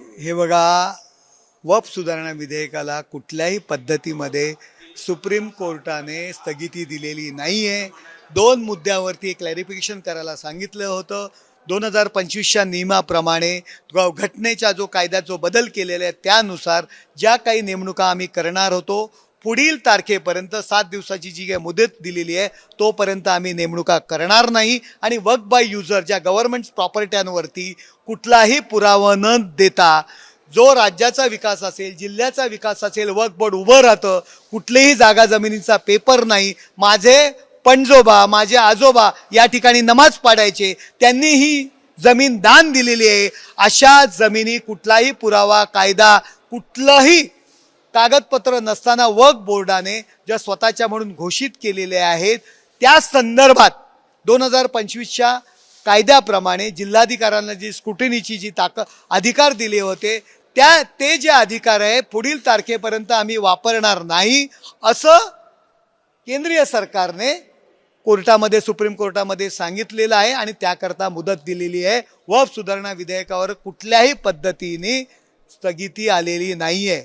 हे बघा वप सुधारणा विधेयकाला कुठल्याही पद्धतीमध्ये सुप्रीम कोर्टाने स्थगिती दिलेली नाही आहे दोन मुद्द्यावरती क्लॅरिफिकेशन करायला सांगितलं होतं. दोन हजार पंचवीसच्या नियमाप्रमाणे ग- घटनेचा जो कायद्यात जो बदल केलेला आहे त्यानुसार ज्या काही नेमणुका आम्ही करणार होतो पुढील तारखेपर्यंत सात दिवसाची जी काही मुदत दिलेली आहे तोपर्यंत आम्ही नेमणुका करणार नाही. आणि वर्क बाय युजर ज्या गव्हर्नमेंट प्रॉपर्ट्यांवरती कुठलाही पुरावा न देता जो राज्याचा विकास असेल जिल्ह्याचा विकास असेल वर्क बोर्ड उभं राहतं कुठलीही जागा जमिनीचा पेपर नाही माझे पणजोबा माझे आजोबा या ठिकाणी नमाज पाडायचे त्यांनी ही जमीन दान दिलेली आहे. अशा जमिनी कुठलाही पुरावा कायदा कुठलंही कागदपत्र नसताना वर्क बोर्डाने ज्या स्वतःच्या म्हणून घोषित केलेले आहेत त्या संदर्भात दोन हजार पंचवीसच्या कायद्याप्रमाणे जिल्हाधिकाऱ्यांना जी स्क्रुटिनीची जी ताक अधिकार दिले होते त्या ते जे अधिकार आहे पुढील तारखेपर्यंत आम्ही वापरणार नाही असं केंद्रीय सरकारने कोर्टामध्ये सुप्रीम कोर्टामध्ये सांगितलेलं आहे आणि त्याकरता मुदत दिलेली आहे. वफ सुधारणा विधेयकावर कुठल्याही पद्धतीने स्थगिती आलेली नाही आहे